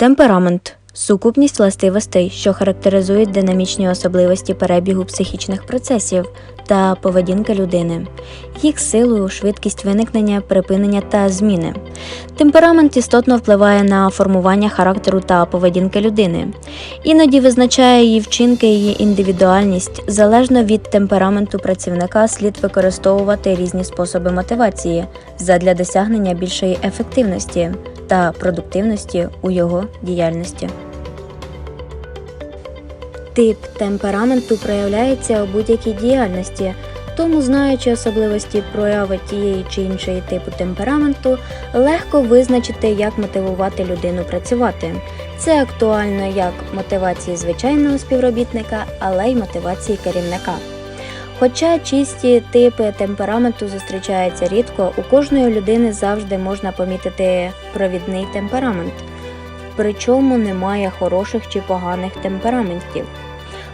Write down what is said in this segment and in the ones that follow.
Темперамент. Сукупність властивостей, що характеризують динамічні особливості перебігу психічних процесів та поведінки людини, їх силу, швидкість виникнення, припинення та зміни. Темперамент істотно впливає на формування характеру та поведінки людини, іноді визначає її вчинки, її індивідуальність. Залежно від темпераменту працівника слід використовувати різні способи мотивації задля досягнення більшої ефективності та продуктивності у його діяльності. Тип темпераменту проявляється у будь-якій діяльності, тому, знаючи особливості прояви тієї чи іншої типу темпераменту, легко визначити, як мотивувати людину працювати. Це актуально як мотивації звичайного співробітника, але й мотивації керівника. Хоча чисті типи темпераменту зустрічаються рідко, у кожної людини завжди можна помітити провідний темперамент, причому немає хороших чи поганих темпераментів.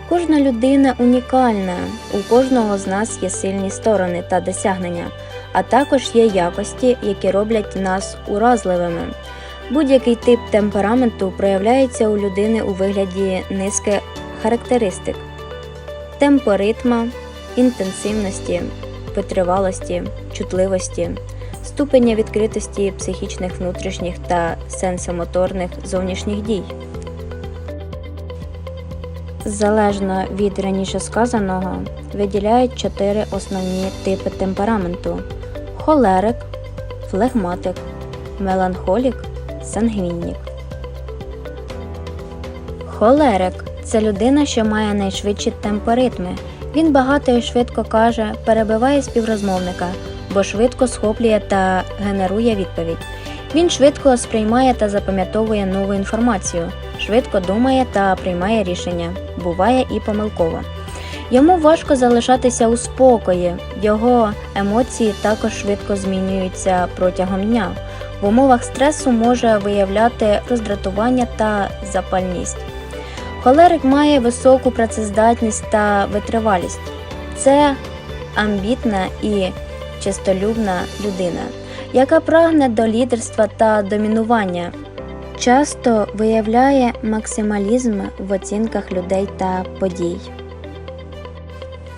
Кожна людина унікальна, у кожного з нас є сильні сторони та досягнення, а також є якості, які роблять нас уразливими. Будь-який тип темпераменту проявляється у людини у вигляді низки характеристик: темпоритма, інтенсивності, витривалості, чутливості, ступеня відкритості психічних внутрішніх та сенсомоторних зовнішніх дій. Залежно від раніше сказаного, виділяють чотири основні типи темпераменту: холерик, флегматик, меланхолік, сангвінік. Холерик це людина, що має найшвидші темпоритми. Він багато і швидко каже, перебиває співрозмовника, бо швидко схоплює та генерує відповідь. Він швидко сприймає та запам'ятовує нову інформацію, швидко думає та приймає рішення, буває і помилково. Йому важко залишатися у спокої, його емоції також швидко змінюються протягом дня. В умовах стресу може виявляти роздратування та запальність. Холерик має високу працездатність та витривалість. Це амбітна і чистолюбна людина, яка прагне до лідерства та домінування. Часто виявляє максималізм в оцінках людей та подій.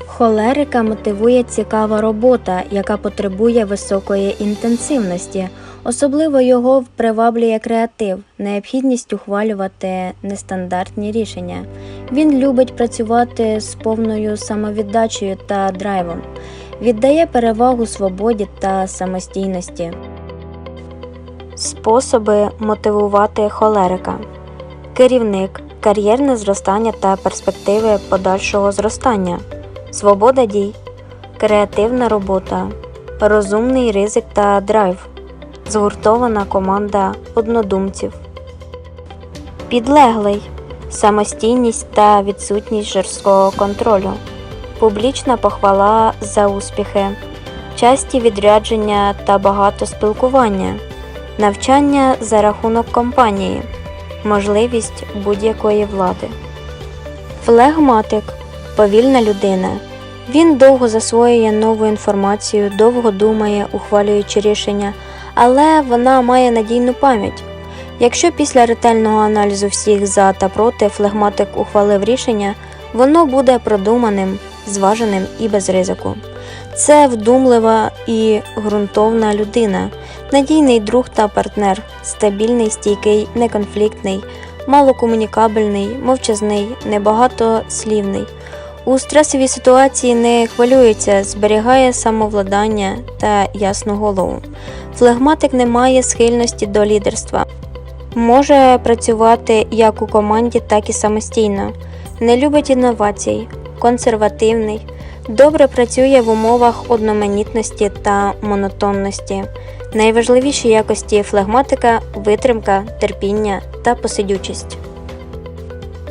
Холерика мотивує цікава робота, яка потребує високої інтенсивності. Особливо його приваблює креатив, необхідність ухвалювати нестандартні рішення. Він любить працювати з повною самовіддачею та драйвом, віддає перевагу свободі та самостійності. Способи мотивувати холерика: керівник, кар'єрне зростання та перспективи подальшого зростання, свобода дій, креативна робота, розумний ризик та драйв, згуртована команда однодумців, підлеглий, самостійність та відсутність жорсткого контролю, публічна похвала за успіхи, часті відрядження та багато спілкування навчання за рахунок компанії, можливість будь-якої влади. Флегматик повільна людина. Він довго засвоює нову інформацію, довго думає, ухвалюючи рішення, але вона має надійну пам'ять. Якщо після ретельного аналізу всіх за та проти флегматик ухвалив рішення, воно буде продуманим, зваженим і без ризику. Це вдумлива і ґрунтовна людина, надійний друг та партнер, стабільний, стійкий, неконфліктний, малокомунікабельний, мовчазний, небагатослівний. У стресовій ситуації не хвилюється, зберігає самовладання та ясну голову. Флегматик не має схильності до лідерства. Може працювати як у команді, так і самостійно. Не любить інновацій, консервативний, добре працює в умовах одноманітності та монотонності. Найважливіші якості флегматика витримка, терпіння та посидючість.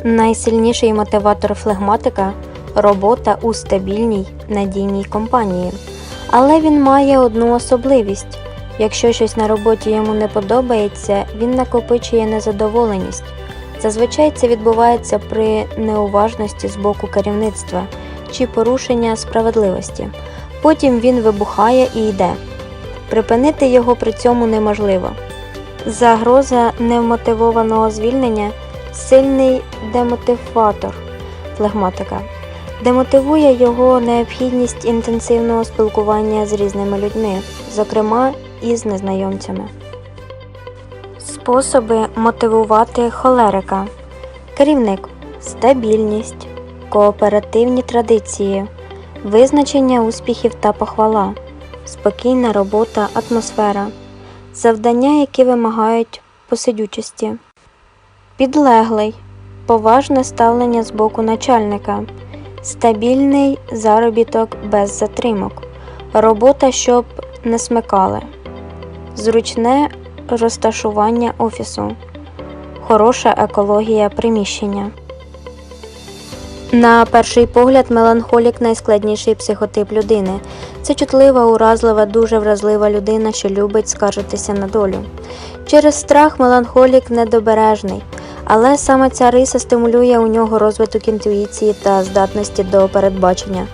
Найсильніший мотиватор флегматика робота у стабільній надійній компанії. Але він має одну особливість. Якщо щось на роботі йому не подобається, він накопичує незадоволеність. Зазвичай це відбувається при неуважності з боку керівництва чи порушення справедливості. Потім він вибухає і йде. Припинити його при цьому неможливо. Загроза невмотивованого звільнення сильний демотиватор флегматика. Демотивує його необхідність інтенсивного спілкування з різними людьми, зокрема і з незнайомцями. Способи мотивувати холерика. Керівник стабільність, кооперативні традиції, визначення успіхів та похвала, спокійна робота, атмосфера, завдання, які вимагають посидючості, підлеглий, поважне ставлення з боку начальника, стабільний заробіток без затримок, робота, щоб не смикали, зручне розташування офісу, хороша екологія приміщення. На перший погляд, меланхолік найскладніший психотип людини. Це чутлива, уразлива, дуже вразлива людина, що любить скаржитися на долю. Через страх меланхолік недобережний, але саме ця риса стимулює у нього розвиток інтуїції та здатності до передбачення.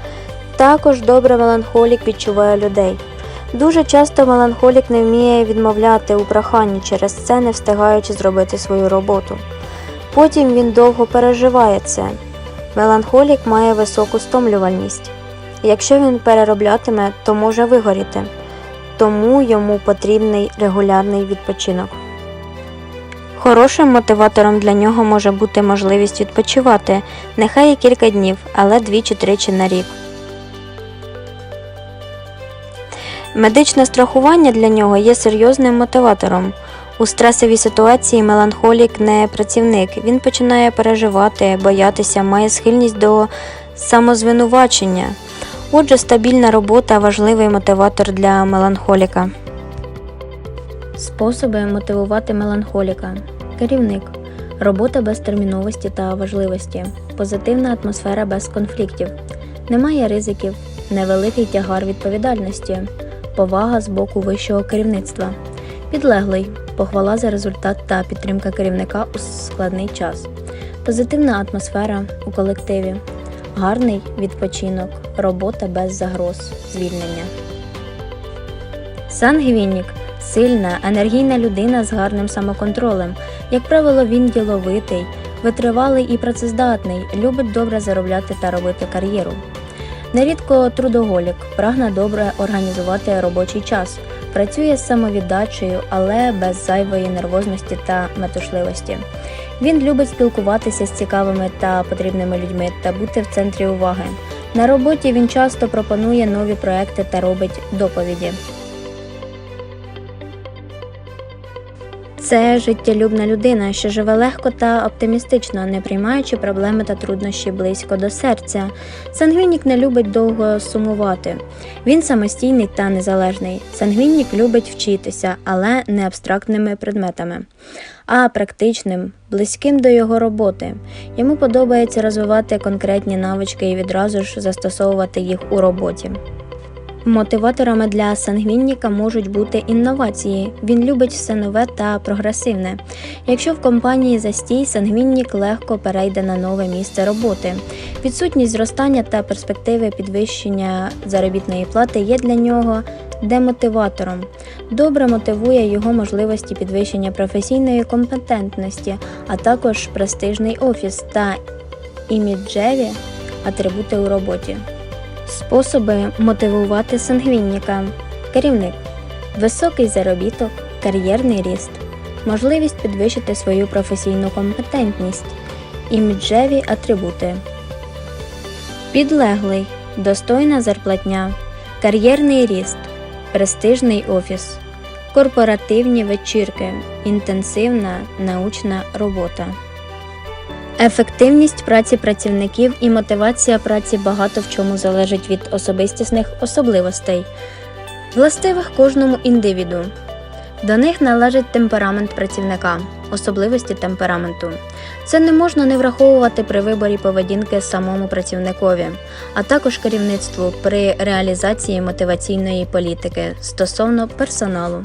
Також добре меланхолік відчуває людей. Дуже часто меланхолік не вміє відмовляти у проханні, через це не встигаючи зробити свою роботу. Потім він довго переживає це. Меланхолік має високу стомлювальність. Якщо він перероблятиме, то може вигоріти, тому йому потрібний регулярний відпочинок. Хорошим мотиватором для нього може бути можливість відпочивати, нехай і кілька днів, але двічі-тричі на рік. Медичне страхування для нього є серйозним мотиватором. У стресовій ситуації меланхолік не працівник. Він починає переживати, боятися, має схильність до самозвинувачення. Отже, стабільна робота важливий мотиватор для меланхоліка. Способи мотивувати меланхоліка. Керівник. Робота без терміновості та важливості. Позитивна атмосфера без конфліктів. Немає ризиків. Невеликий тягар відповідальності. Повага з боку вищого керівництва. Підлеглий похвала за результат та підтримка керівника у складний час, позитивна атмосфера у колективі, гарний відпочинок, робота без загроз, звільнення. Сангвінік сильна, енергійна людина з гарним самоконтролем. Як правило, він діловитий, витривалий і працездатний, любить добре заробляти та робити кар'єру. Нерідко трудоголік, прагне добре організувати робочий час, працює з самовіддачею, але без зайвої нервозності та метушливості. Він любить спілкуватися з цікавими та потрібними людьми та бути в центрі уваги. На роботі він часто пропонує нові проекти та робить доповіді. Це життєлюбна людина, що живе легко та оптимістично, не приймаючи проблеми та труднощі близько до серця. Сангвінік не любить довго сумувати. Він самостійний та незалежний. Сангвінік любить вчитися, але не абстрактними предметами, а практичним, близьким до його роботи. Йому подобається розвивати конкретні навички і відразу ж застосовувати їх у роботі. Мотиваторами для сангвініка можуть бути інновації. Він любить все нове та прогресивне. Якщо в компанії застій, сангвінік легко перейде на нове місце роботи. Відсутність зростання та перспективи підвищення заробітної плати є для нього демотиватором. Добре мотивує його можливості підвищення професійної компетентності, а також престижний офіс та іміджеві атрибути у роботі. Способи мотивувати сангвініка. Керівник. Високий заробіток, кар'єрний ріст, можливість підвищити свою професійну компетентність, іміджеві атрибути. Підлеглий. Достойна зарплатня, кар'єрний ріст, престижний офіс, корпоративні вечірки, інтенсивна научна робота. Ефективність праці працівників і мотивація праці багато в чому залежить від особистісних особливостей, властивих кожному індивіду. До них належить темперамент працівника, особливості темпераменту. Це не можна не враховувати при виборі поведінки самому працівникові, а також керівництву при реалізації мотиваційної політики стосовно персоналу.